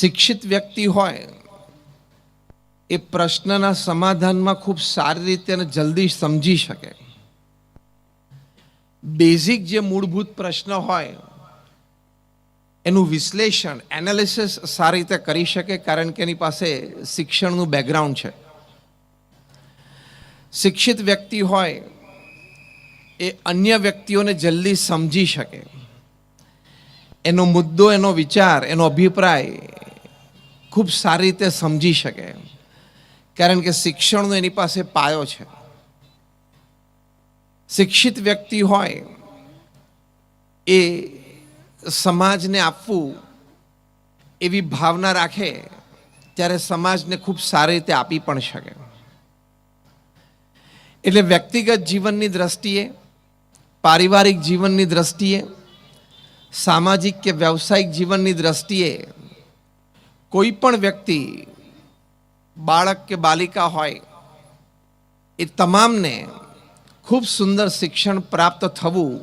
શિક્ષિત વ્યક્તિ હોય, એ પ્રશ્નના સમાધાનમાં ખૂબ સારી રીતે અને જલ્દી સમજી શકે. બેઝિક જે મૂળભૂત પ્રશ્ન હોય, એનું વિશ્લેષણ એનાલિસિસ સારી રીતે કરી શકે કારણ કે એની પાસે શિક્ષણનું બેકગ્રાઉન્ડ છે. શિક્ષિત વ્યક્તિ હોય, એ અન્ય વ્યક્તિઓને જલ્દી સમજી શકે. એનો મુદ્દો, એનો વિચાર, એનો અભિપ્રાય ખૂબ સારી રીતે સમજી શકે. કારણ કે શિક્ષણનો એની પાસે પાયો છે. શિક્ષિત વ્યક્તિ હોય એ સમાજને આપવું એવી ભાવના રાખે ત્યારે સમાજને ખૂબ સારી રીતે આપી પણ શકે. એટલે વ્યક્તિગત જીવનની દ્રષ્ટિએ, પારિવારિક જીવનની દ્રષ્ટિએ, સામાજિક કે વ્યવસાયિક જીવનની દ્રષ્ટિએ કોઈ પણ વ્યક્તિ, બાળક કે બાલિકા હોય, એ તમામને ખૂબ સુંદર શિક્ષણ પ્રાપ્ત થવું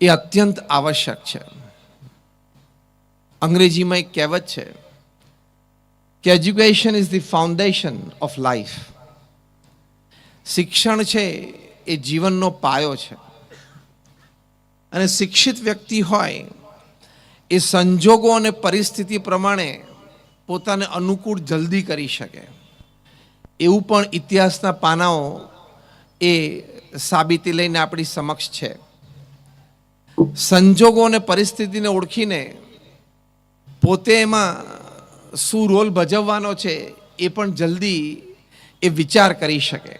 એ અત્યંત આવશ્યક છે. અંગ્રેજીમાં એક કહેવત છે કે education is the foundation of life શિક્ષણ છે એ જીવનનો પાયો છે. અને શિક્ષિત વ્યક્તિ હોય એ સંજોગો અને પરિસ્થિતિ પ્રમાણે પોતાને અનુકૂળ જલ્દી કરી શકે. એવું પણ ઇતિહાસના પાનાઓ એ સાબિતી લઈને આપણી સમક્ષ છે. સંજોગો અને પરિસ્થિતિને ઓળખીને પોતે એમાં શું રોલ ભજવવાનો છે એ પણ જલ્દી એ વિચાર કરી શકે.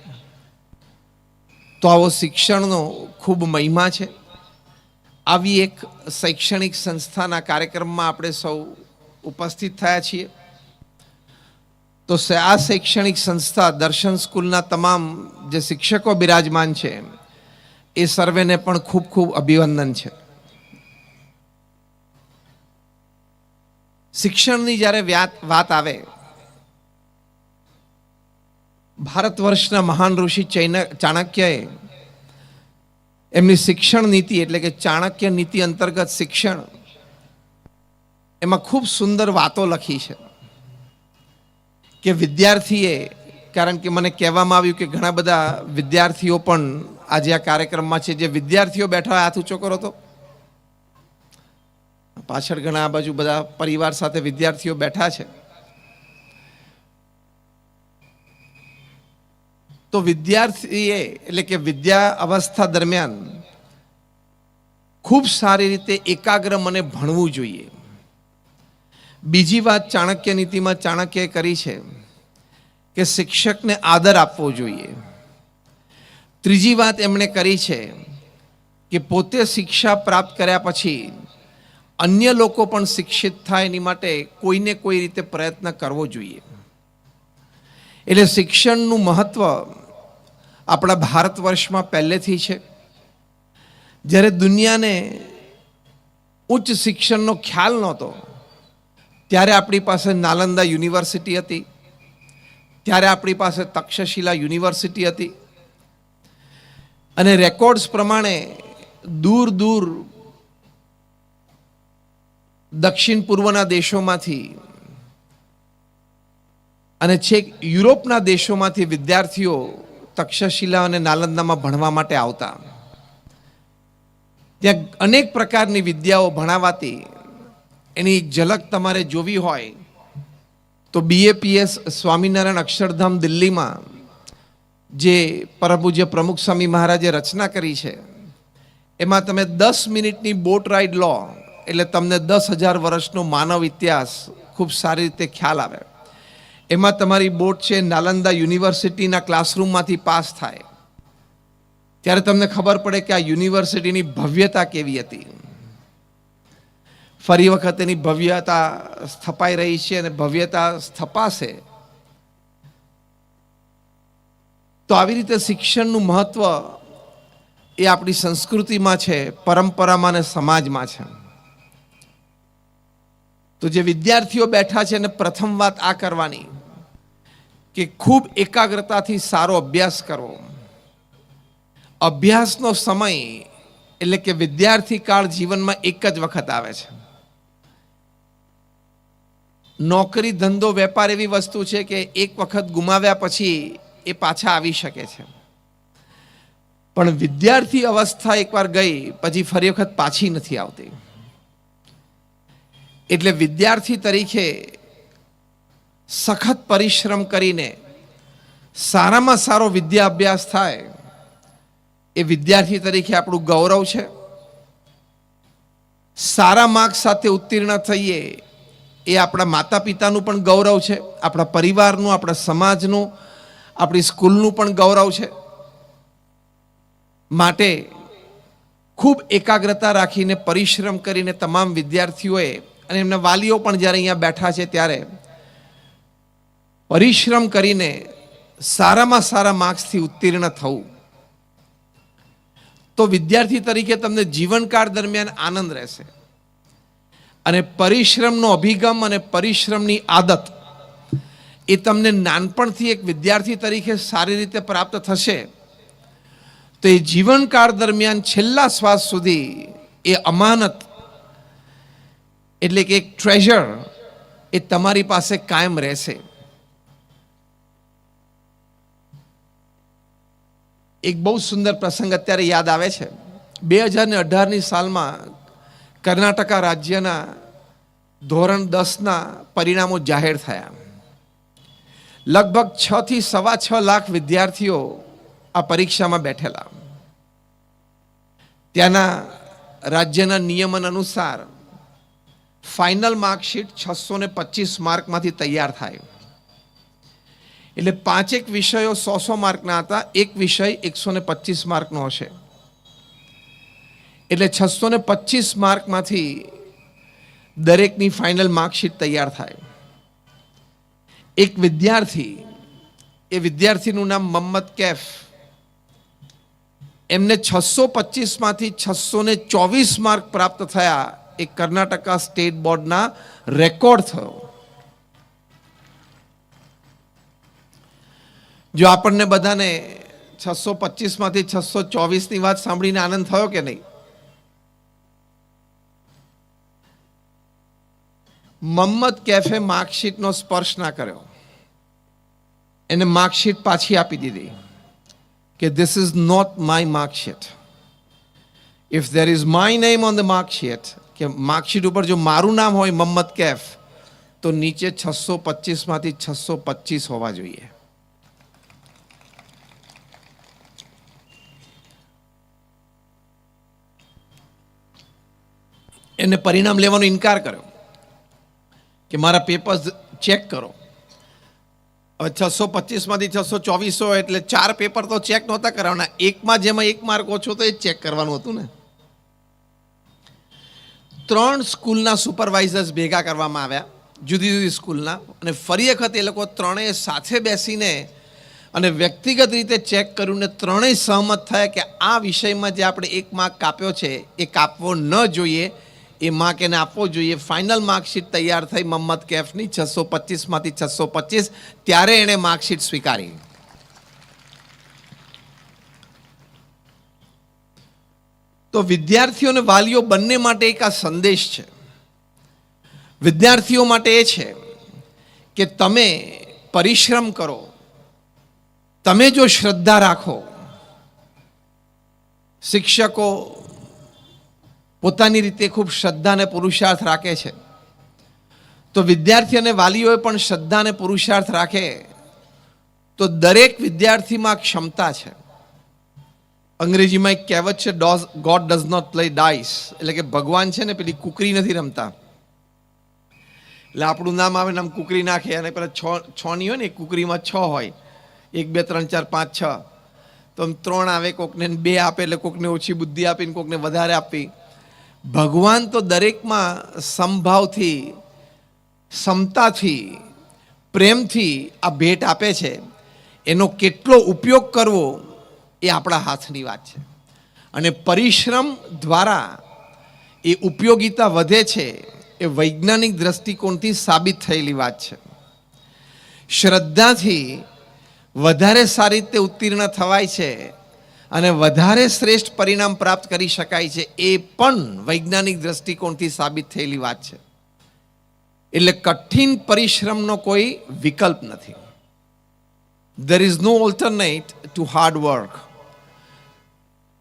તો આવો શિક્ષણનો ખૂબ મહિમા છે. આવી એક શૈક્ષણિક સંસ્થાના કાર્યક્રમમાં આપણે સૌ ઉપસ્થિત થયા છીએ. તો આ શૈક્ષણિક સંસ્થા દર્શન સ્કૂલના તમામ જે શિક્ષકો બિરાજમાન છે, એ સર્વેને પણ ખૂબ ખૂબ અભિવંદન છે. શિક્ષણની જ્યારે વાત આવે, ભારત વર્ષના મહાન ઋષિ ચૈન- ચાણક્યએ એમની શિક્ષણ નીતિ એટલે કે ચાણક્ય નીતિ અંતર્ગત શિક્ષણ, એમાં ખૂબ સુંદર વાતો લખી છે. કે વિદ્યાર્થીએ, કારણ કે મને કહેવામાં આવ્યું કે ઘણા બધા વિદ્યાર્થીઓ પણ આજે આ કાર્યક્રમમાં છે, જે વિદ્યાર્થીઓ બેઠા હાથ ઊંચો કરો તો. પાછળ ઘણા આ બાજુ બધા પરિવાર સાથે વિદ્યાર્થીઓ બેઠા છે. તો વિદ્યાર્થીએ, એટલે કે વિદ્યા અવસ્થા દરમિયાન ખૂબ સારી રીતે એકાગ્ર મને ભણવું જોઈએ. બીજી વાત ચાણક્ય નીતિમાં ચાણક્યએ કરી છે કે શિક્ષકને આદર આપવો જોઈએ. ત્રીજી વાત એમણે કરી છે કે પોતે શિક્ષા પ્રાપ્ત કર્યા પછી અન્ય લોકો પણ શિક્ષિત થાય એની માટે કોઈને કોઈ રીતે પ્રયત્ન કરવો જોઈએ. એટલે શિક્ષણનું મહત્ત્વ આપણા ભારત વર્ષમાં પહેલેથી છે. જ્યારે દુનિયાને ઉચ્ચ શિક્ષણનો ખ્યાલ નહોતો, ત્યારે આપણી પાસે નાલંદા યુનિવર્સિટી હતી, ત્યારે આપણી પાસે તક્ષશિલા યુનિવર્સિટી હતી. અને રેકોર્ડ્સ પ્રમાણે દૂર દૂર દક્ષિણ પૂર્વના દેશોમાંથી અને છેક યુરોપના દેશોમાંથી વિદ્યાર્થીઓ તક્ષશિલા અને નાલંદામાં ભણવા માટે આવતા. ત્યાં અનેક પ્રકારની વિદ્યાઓ ભણાવાતી. એની ઝલક તમારે જોવી હોય તો બીએપીએસ સ્વામિનારાયણ અક્ષરધામ દિલ્હીમાં, જે પરમપૂજ્ય પ્રમુખ સ્વામી મહારાજે રચના કરી છે. એમાં તમે દસ મિનિટની બોટ રાઈડ લો, એટલે તમને દસ હજાર વર્ષનો માનવ ઇતિહાસ ખૂબ સારી રીતે ખ્યાલ આવે. એમાં તમારી બોટ છે, નાલંદા યુનિવર્સિટીના ક્લાસરૂમમાંથી પાસ થાય. ત્યારે તમને ખબર પડે કે આ યુનિવર્સિટીની ભવ્યતા કેવી હતી. ફરી વખત એની ભવ્યતા સ્થપાઈ રહી છે અને ભવ્યતા સ્થપાશે. તો આવી રીતે શિક્ષણનું મહત્વ એ આપણી સંસ્કૃતિમાં છે, પરંપરામાં અને સમાજમાં છે. તો જે વિદ્યાર્થીઓ બેઠા છે એને પ્રથમ વાત આ કરવાની. કે ખૂબ એકાગ્રતાથી સારો અભ્યાસ કરવો. અભ્યાસનો સમય એટલે કે વિદ્યાર્થી કાળ જીવનમાં એક જ વખત આવે છે. નોકરી, ધંધો, વેપાર એવી વસ્તુ છે કે એક વખત ગુમાવ્યા પછી એ પાછા આવી શકે છે. પણ વિદ્યાર્થી અવસ્થા એકવાર ગઈ, પછી ફરી વખત પાછી નથી આવતી. એટલે વિદ્યાર્થી તરીકે સખત પરિશ્રમ કરીને સારામાં સારો વિદ્યા અભ્યાસ થાય, એ વિદ્યાર્થી તરીકે આપણું ગૌરવ છે. સારા માર્ક્સ સાથે ઉત્તીર્ણ થઈએ એ આપણા માતા પિતાનું પણ ગૌરવ છે, આપણા પરિવારનું, આપણા સમાજનું, આપણી સ્કૂલનું પણ ગૌરવ છે. માટે ખૂબ એકાગ્રતા રાખીને પરિશ્રમ કરીને તમામ વિદ્યાર્થીઓએ અને એમના વાલીઓ પણ જ્યારે અહીંયા બેઠા છે ત્યારે પરિશ્રમ કરીને સારામાં સારા માર્ક્સથી ઉત્તીર્ણ થવું. તો વિદ્યાર્થી તરીકે તમને જીવનકાળ દરમિયાન આનંદ રહેશે. અને પરિશ્રમનો અભિગમ અને પરિશ્રમની આદત એ તમને નાનપણથી એક વિદ્યાર્થી તરીકે સારી રીતે પ્રાપ્ત થશે. તો એ જીવનકાળ દરમિયાન છેલ્લા શ્વાસ સુધી એ અમાનત એટલે કે એક ટ્રેઝર એ તમારી પાસે કાયમ રહેશે. એક બહુ સુંદર પ્રસંગ અત્યારે યાદ આવે છે. બે હજાર ને અઢારની સાલમાં કર્ણાટકા રાજ્યના ધોરણ દસના પરિણામો જાહેર થયા. લગભગ છ થી સવા છ લાખ વિદ્યાર્થીઓ આ પરીક્ષામાં બેઠેલા. ત્યાંના રાજ્યના નિયમન અનુસાર ફાઇનલ માર્કશીટ છસો ને પચીસ માર્કમાંથી તૈયાર થાય. એટલે પાંચેક વિષયો સો સો માર્કના હતા, એક વિષય એકસો ને પચીસ માર્કનો હશે. એટલે છસો ને પચીસ માર્કમાંથી દરેકની ફાઇનલ માર્કશીટ તૈયાર થાય. એક વિદ્યાર્થી, એ વિદ્યાર્થીનું નામ મમ્મદ કેફ. એમને છસો પચીસમાંથી છસો ને ચોવીસ માર્ક પ્રાપ્ત થયા. એ કર્ણાટકા સ્ટેટ બોર્ડના રેકોર્ડ થયો. જો આપણને બધાને છસો પચીસમાંથી છસો ચોવીસની વાત સાંભળીને આનંદ થયો કે નહીં? મમ્મદ કેફે માર્કશીટનો સ્પર્શ ના કર્યો. એને માર્કશીટ પાછી આપી દીધી કે this is not my marksheet. If there is my name on the marksheet, કે માર્કશીટ ઉપર જો મારું નામ હોય મમ્મદ કેફ, તો નીચે છસો પચીસમાંથી છસો પચીસ હોવા જોઈએ. એને પરિણામ લેવાનો ઇનકાર કર્યો કે મારા પેપર્સ ચેક કરો. છસો પચીસમાંથી છસો ચોવીસો એટલે ચાર પેપર તો ચેક નહોતા કરાવવાના એકમાં જેમાં એક માર્ક ઓછો તો એ ચેક કરવાનું હતું ને. ત્રણ સ્કૂલના સુપરવાઇઝર્સ ભેગા કરવામાં આવ્યા, જુદી જુદી સ્કૂલના, અને ફરી વખત એ લોકો ત્રણેય સાથે બેસીને અને વ્યક્તિગત રીતે ચેક કર્યું ને ત્રણેય સહમત થયા કે આ વિષયમાં જે આપણે એક માર્ક કાપ્યો છે, એ કાપવો ન જોઈએ એ માર્ક એને આપવો જોઈએ. ફાઇનલ માર્કશીટ તૈયાર થઈ મમ્મદ કેફની છસો પચીસમાંથી છસો પચીસ. ત્યારે એણે માર્કશીટ સ્વીકારી. તો વિદ્યાર્થીઓ અને વાલીઓ બંને માટે એક આ સંદેશ છે. વિદ્યાર્થીઓ માટે એ છે કે તમે પરિશ્રમ કરો. તમે જો શ્રદ્ધા રાખો, શિક્ષકો પોતાની રીતે ખૂબ શ્રદ્ધા અને પુરુષાર્થ રાખે છે. તો વિદ્યાર્થી અને વાલીઓએ પણ શ્રદ્ધા અને પુરુષાર્થ રાખે તો દરેક વિદ્યાર્થીમાં ક્ષમતા છે. અંગ્રેજીમાં એક કહેવત છે does God does not play dice એટલે કે ભગવાન છે ને પેલી કુકરી નથી રમતા. એટલે આપણું નામ આવે ને આમ કુકરી નાખે અને પેલા છ છની હોય ને કુકરીમાં છ હોય. એક, બે, ત્રણ, ચાર, પાંચ, છ. તો આમ ત્રણ આવે, કોકને બે આપે એટલે કોકને ઓછી બુદ્ધિ આપીને કોકને વધારે આપી. ભગવાન તો દરેકમાં સમભાવથી ક્ષમતાથી પ્રેમથી આ ભેટ આપે છે. એનો કેટલો ઉપયોગ કરવો એ આપણા હાથની વાત છે. અને પરિશ્રમ દ્વારા એ ઉપયોગિતા વધે છે એ વૈજ્ઞાનિક દ્રષ્ટિકોણથી સાબિત થયેલી વાત છે. શ્રદ્ધાથી વધારે સારી રીતે ઉત્તીર્ણ થવાય છે અને વધારે શ્રેષ્ઠ પરિણામ પ્રાપ્ત કરી શકાય છે, એ પણ વૈજ્ઞાનિક દ્રષ્ટિકોણથી સાબિત થયેલી વાત છે. એટલે કઠિન પરિશ્રમનો કોઈ વિકલ્પ નથી. There is no alternate to hard work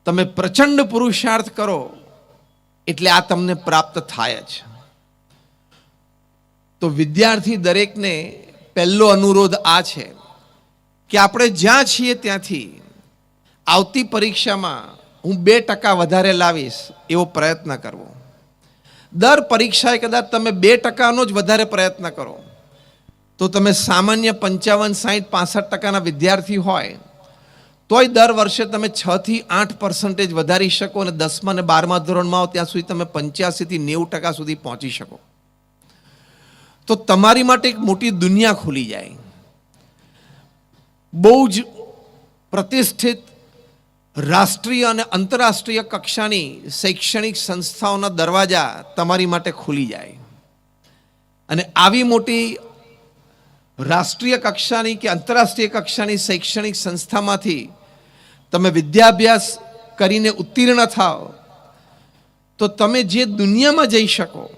તમે પ્રચંડ પુરુષાર્થ કરો, એટલે આ તમને પ્રાપ્ત થાય જ. તો વિદ્યાર્થી દરેકને પહેલો અનુરોધ આ છે કે આપણે જ્યાં છીએ ત્યાંથી આવતી પરીક્ષામાં હું બે ટકા વધારે લાવીશ એવો પ્રયત્ન કરવો. દર પરીક્ષાએ કદાચ તમે બે ટકાનો જ વધારે પ્રયત્ન કરો. તો તમે સામાન્ય પંચાવન, સાહીઠ, પાસઠ ટકાના વિદ્યાર્થી હોય, તોય દર વર્ષે તમે છ થી આઠ પર્સન્ટેજ વધારી શકો અને દસમા અને બારમા ધોરણમાં આવો ત્યાં સુધી તમે પંચ્યાસીથી નેવું ટકા સુધી પહોંચી શકો. તો તમારી માટે એક મોટી દુનિયા ખુલી જાય. બહુ જ પ્રતિષ્ઠિત રાષ્ટ્રીય અને આંતરરાષ્ટ્રીય કક્ષાની શૈક્ષણિક સંસ્થાઓના દરવાજા તમારી માટે ખુલી જાય. અને આવી મોટી રાષ્ટ્રીય કક્ષાની કે આંતરરાષ્ટ્રીય કક્ષાની શૈક્ષણિક સંસ્થામાંથી તમે વિદ્યાભ્યાસ કરીને ઉત્તીર્ણ થાઓ તો તમે જે દુનિયામાં જઈ શકો,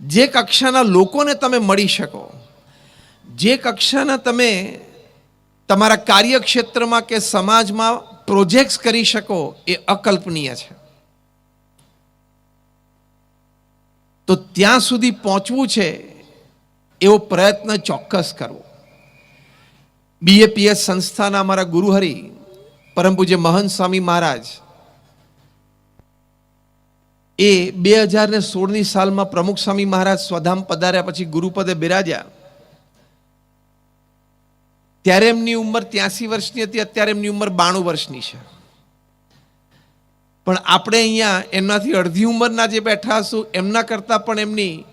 જે કક્ષાના લોકોને તમે મળી શકો, જે કક્ષાના તમે તમારા કાર્યક્ષેત્રમાં કે સમાજમાં પ્રોજેક્ટ્સ કરી શકો એ અકલ્પનીય છે. તો ત્યાં સુધી પહોંચવું છે એવો પ્રયત્ન ચોક્કસ કરવો. બીએપીએસ સંસ્થાના અમારા ગુરુહરિ પરમ પૂજ્ય મહંત સ્વામી મહારાજ, એ બે હજાર ને સોળની સાલમાં પ્રમુખ સ્વામી મહારાજ સ્વધામ પધાર્યા પછી ગુરુપદે બિરાજ્યા. ત્યારે એમની ઉંમર ત્યાસી વર્ષની હતી, અત્યારે એમની ઉંમર બાણું વર્ષની છે. પણ આપણે અહીંયા એમનાથી અડધી ઉંમરના જે બેઠા હશું, એમના કરતાં પણ એમની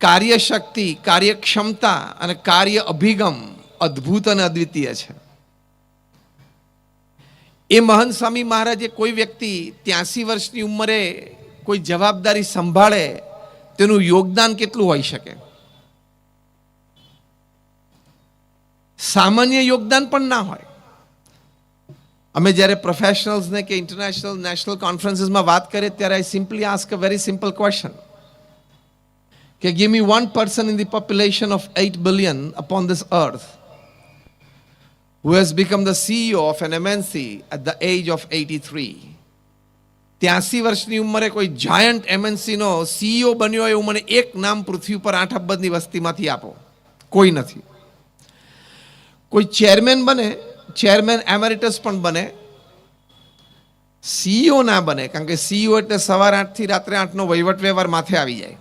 કાર્યશક્તિ, કાર્યક્ષમતા અને કાર્ય અભિગમ અદ્ભુત અને અદ્વિતીય છે. એ મહંત સ્વામી મહારાજે કોઈ વ્યક્તિ ત્યાસી વર્ષની ઉંમરે કોઈ જવાબદારી સંભાળે, તેનું યોગદાન કેટલું હોઈ શકે? સામાન્ય યોગદાન પણ ના હોય. અમે જ્યારે પ્રોફેશનલ્સને કે ઇન્ટરનેશનલ નેશનલ કોન્ફરન્સીસમાં વાત કરીએ ત્યારે I simply ask a very simple question કે give me one person in the population of 8 billion upon this earth who has become the CEO of an MNC at the age of 83. ત્યાસી વર્ષની ઉંમરે કોઈ giant એમએનસીનો CEO બન્યો એવું મને એક નામ પૃથ્વી પર આઠ અબજની વસ્તીમાંથી આપો. કોઈ નથી. કોઈ ચેરમેન બને ચેરમેન એમેરિટસ પણ બને સીઈઓ ના બને, કારણ કે સીઈઓ એટલે સવાર આઠથી રાત્રે આઠનો વહીવટ વ્યવહાર માથે આવી જાય.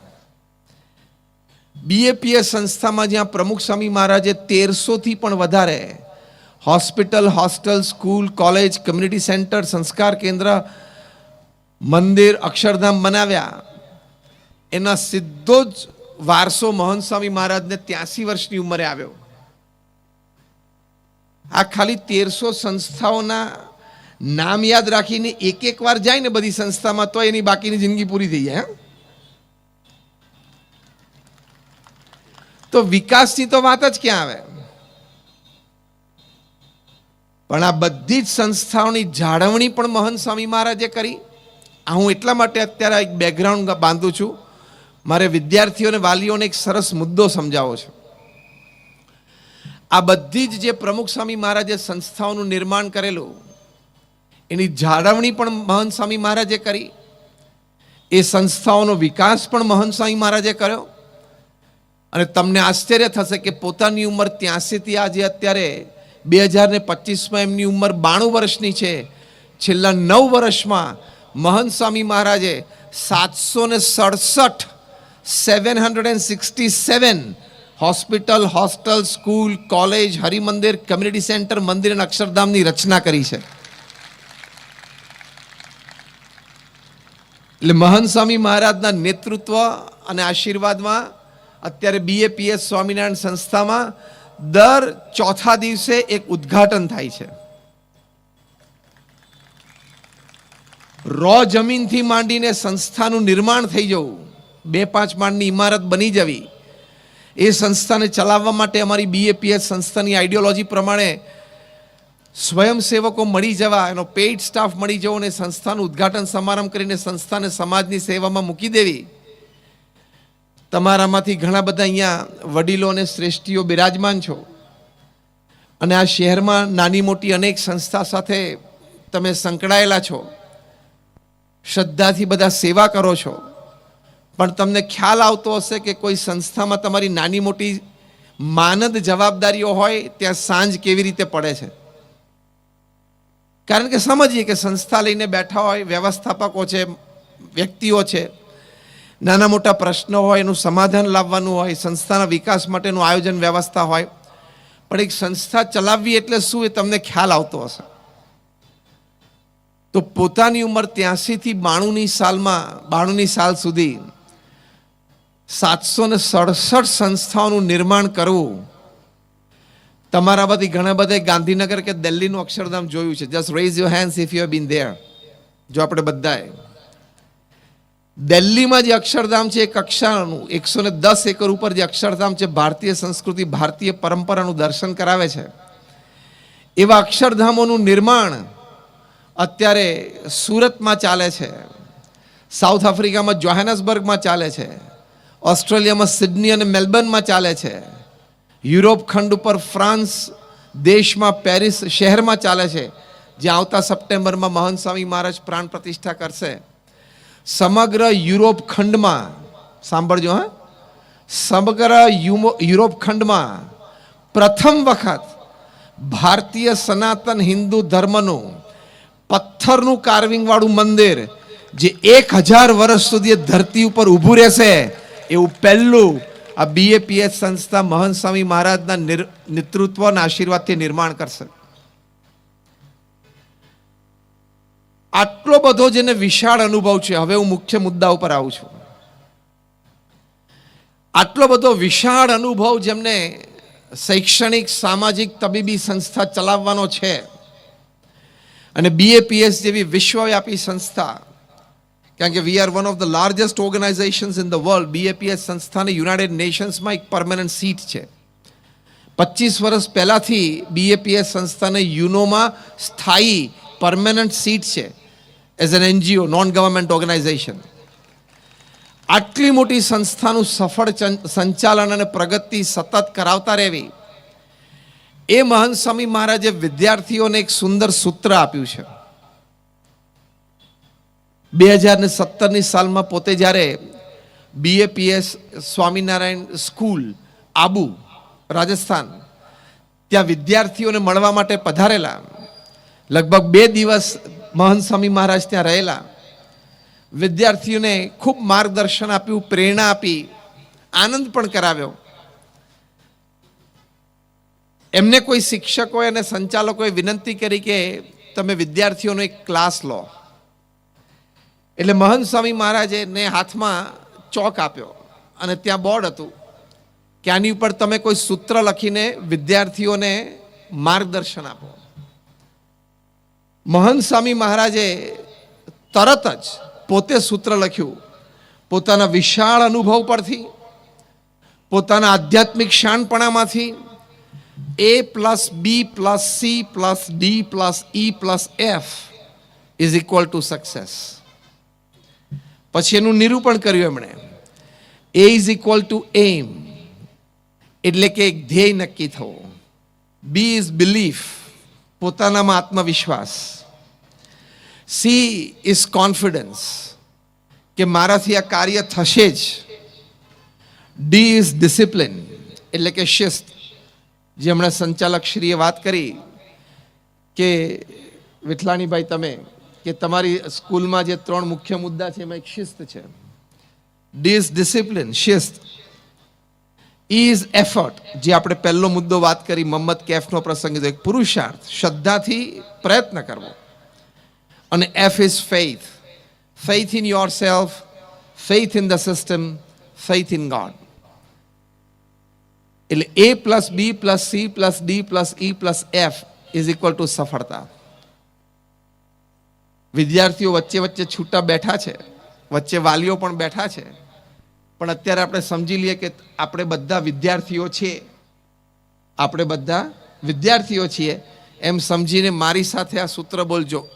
બીએપીએસ સંસ્થામાં જ્યાં પ્રમુખ સ્વામી મહારાજે તેરસોથી પણ વધારે hospital, hostel, school, college community centre સંસ્કાર કેન્દ્ર, મંદિર, અક્ષરધામ બનાવ્યા. એના સીધો જ વારસો મહંત સ્વામી મહારાજને ત્યાસી વર્ષની ઉંમરે આવ્યો. આ ખાલી તેરસો સંસ્થાઓના નામ યાદ રાખીને એક એક વાર જાય ને બધી સંસ્થામાં તો એની બાકીની જિંદગી પૂરી થઈ જાય તો વિકાસની તો વાત જ ક્યાં આવે? પણ આ બધી જ સંસ્થાઓની જાળવણી પણ મહંત સ્વામી મહારાજે કરી. આ હું એટલા માટે અત્યારે એક બેકગ્રાઉન્ડ બાંધું છું. મારે વિદ્યાર્થીઓને, વાલીઓને એક સરસ મુદ્દો સમજાવો છે. આ બધી જ જે પ્રમુખ સ્વામી મહારાજે સંસ્થાઓનું નિર્માણ કરેલું, એની જાળવણી પણ મહંત સ્વામી મહારાજે કરી, એ સંસ્થાઓનો વિકાસ પણ મહંત સ્વામી મહારાજે કર્યો. અને તમને આશ્ચર્ય થશે કે પોતાની ઉંમર ત્યાંસીથી આજે અત્યારે બે હજાર ને પચીસમાં એમની ઉંમર બાણું વર્ષની છે. છેલ્લા નવ વર્ષમાં મહંત સ્વામી મહારાજે સાતસો ને સડસઠ, seven hundred and sixty seven hospital, hostel, school, college, હરિમંદિર, community centre, મંદિર અને અક્ષરધામની રચના કરી છે. એટલે મહંત સ્વામી મહારાજના નેતૃત્વ અને આશીર્વાદમાં અત્યારે બીએપીએસ સ્વામિનારાયણ સંસ્થામાં દર ચોથા દિવસે એક ઉદ્ઘાટન થાય છે. રો જમીનથી માંડીને સંસ્થાનું નિર્માણ થઈ જવું. બે પાંચ માળની ઇમારત બની જવી. એ સંસ્થાને ચલાવવા માટે અમારી બીએપીએસ સંસ્થાની આઈડિયોલોજી પ્રમાણે સ્વયંસેવકો મળી જવા, એનો પેઇડ સ્ટાફ મળી જવો અને સંસ્થાનું ઉદ્ઘાટન સમારંભ કરીને સંસ્થાને સમાજની સેવામાં મૂકી દેવી. તમારામાંથી ઘણા બધા અહીંયા વડીલો અને શ્રેષ્ઠીઓ બિરાજમાન છો. અને આ શહેરમાં નાની મોટી અનેક સંસ્થા સાથે તમે સંકળાયેલા છો. શ્રદ્ધાથી બધા સેવા કરો છો. પણ તમને ખ્યાલ આવતો હશે કે કોઈ સંસ્થામાં તમારી નાની મોટી માનદ જવાબદારીઓ હોય, ત્યાં સાંજ કેવી રીતે પડે છે? કારણ કે સમજીએ કે સંસ્થા લઈને બેઠા હોય, વ્યવસ્થાપકો છે, વ્યક્તિઓ છે, નાના મોટા પ્રશ્નો હોય, એનું સમાધાન લાવવાનું હોય, સંસ્થાના વિકાસ માટેનું આયોજન વ્યવસ્થા હોય, પણ એક સંસ્થા ચલાવવી એટલે શું એ તમને ખ્યાલ આવતો હશે? તો પોતાની ઉંમર ત્યાંસીથી બાણુંની સાલમાં, બાણુંની સાલ સુધી સાતસો ને સડસઠ સંસ્થાઓનું નિર્માણ કરવું. તમારામાંથી ઘણા બધા ગાંધીનગર કે દિલ્હીનું અક્ષરધામ જોયું છે. Just raise your hands if you been there જો આપણે બધાએ. દિલ્હીમાં જે અક્ષરધામ છે એ કક્ષાનું, એકસો ને દસ એકર ઉપર જે અક્ષરધામ છે, ભારતીય સંસ્કૃતિ, ભારતીય પરંપરાનું દર્શન કરાવે છે. એવા અક્ષરધામોનું નિર્માણ અત્યારે સુરતમાં ચાલે છે. સાઉથ આફ્રિકામાં, જોહેનસબર્ગમાં ચાલે છે. ઓસ્ટ્રેલિયામાં સિડની અને મેલબર્નમાં ચાલે છે. યુરોપ ખંડ ઉપર ફ્રાન્સ દેશમાં પેરિસ શહેરમાં ચાલે છે જ્યાં આવતા સપ્ટેમ્બરમાં મહંત સ્વામી મહારાજ પ્રાણ પ્રતિષ્ઠા કરશે. સમગ્ર યુરોપ ખંડમાં, સાંભળજો હા, સમગ્ર યુરોપ ખંડમાં પ્રથમ વખત ભારતીય સનાતન હિન્દુ ધર્મનું પથ્થરનું કાર્વિંગવાળું મંદિર, જે એક હજાર વર્ષ સુધી ધરતી ઉપર ઊભું રહેશે એવું પહેલું આ બીએપીએચ સંસ્થા મહંત સ્વામી મહારાજના નેતૃત્વના નેતૃત્વ આશીર્વાદથી નિર્માણ કરશે. આટલો બધો જેને વિશાળ અનુભવ છે. હવે હું મુખ્ય મુદ્દા ઉપર આવું છું. આટલો બધો વિશાળ અનુભવ જેમને શૈક્ષણિક, સામાજિક તબીબી સંસ્થા ચલાવવાનો છે અને બીએપીએસ જેવી વિશ્વવ્યાપી સંસ્થા કારણ કે we are one of the largest organizations in the world BAPS સંસ્થાને યુનાઇટેડ નેશન્સમાં એક પરમેનન્ટ સીટ છે પચીસ વર્ષ પહેલાંથી બીએપીએસ સંસ્થાને યુનોમાં સ્થાયી પરમેનન્ટ સીટ છે as an NGO non government organization આટલી મોટી સંસ્થાનું સફળ સંચાલન અને પ્રગતિ સતત કરાવતા રહેવી એ મહંત સ્વામી મહારાજે વિદ્યાર્થીઓને એક સુંદર સૂત્ર આપ્યું છે બે હજાર ને સત્તરની સાલમાં પોતે જ્યારે બીએપીએસ સ્વામિનારાયણ સ્કૂલ, આબુ, રાજસ્થાન, ત્યાં વિદ્યાર્થીઓને મળવા માટે પધારેલા, લગભગ બે દિવસ મહંત સ્વામી મહારાજ ત્યાં રહેલા, વિદ્યાર્થીઓને ખૂબ માર્ગદર્શન આપ્યું, પ્રેરણા આપી, આનંદ પણ કરાવ્યો. એમને કોઈ શિક્ષકોએ અને સંચાલકોએ વિનંતી કરી કે તમે વિદ્યાર્થીઓનો એક ક્લાસ લો. એટલે મહંત સ્વામી મહારાજે ને હાથમાં ચોક આપ્યો અને ત્યાં બોર્ડ હતું કે આની ઉપર તમે કોઈ સૂત્ર લખીને વિદ્યાર્થીઓને માર્ગદર્શન આપો. મહંત સ્વામી મહારાજે તરત જ પોતે સૂત્ર લખ્યું. પોતાના વિશાળ અનુભવ પરથી, પોતાના આધ્યાત્મિક શાણપણામાંથી A plus B plus C plus D plus E plus F is equal to success પછી એનું નિરૂપણ કર્યું એમણે. A is equal to aim એટલે કે એક ધ્યેય નક્કી થવો. બી ઇઝ બિલીફ પોતાનામાં આત્મવિશ્વાસ. સી ઇઝ કોન્ફિડન્સ કે મારાથી આ કાર્ય થશે જ. ડી ઇઝ ડિસિપ્લિન એટલે કે શિસ્ત. જે હમણાં સંચાલક શ્રીએ વાત કરી કે વિઠલાણીભાઈ તમે કે તમારી સ્કૂલમાં જે ત્રણ મુખ્ય મુદ્દા છે, એમાં એક શિસ્ત છે. ડિસ ડિસિપ્લિન શિસ્ત. ઇઝ એફર્ટ જે આપણે પહેલો મુદ્દો વાત કરી મમ્મદ કેફનો પ્રસંગ એક પુરુષાર્થ, શ્રદ્ધાથી પ્રયત્ન કરવો. અને F is faith faith in yourself faith in the system faith in God એટલે A plus B plus C plus D plus E plus F is equal to સફળતા. વિદ્યાર્થીઓ વચ્ચે વચ્ચે છૂટા બેઠા છે. વચ્ચે વાલીઓ પણ બેઠા છે. પણ અત્યારે આપણે સમજી લઈએ કે આપણે બધા વિદ્યાર્થીઓ છીએ. આપણે બધા વિદ્યાર્થીઓ છીએ. એમ સમજીને મારી સાથે આ સૂત્ર બોલજો.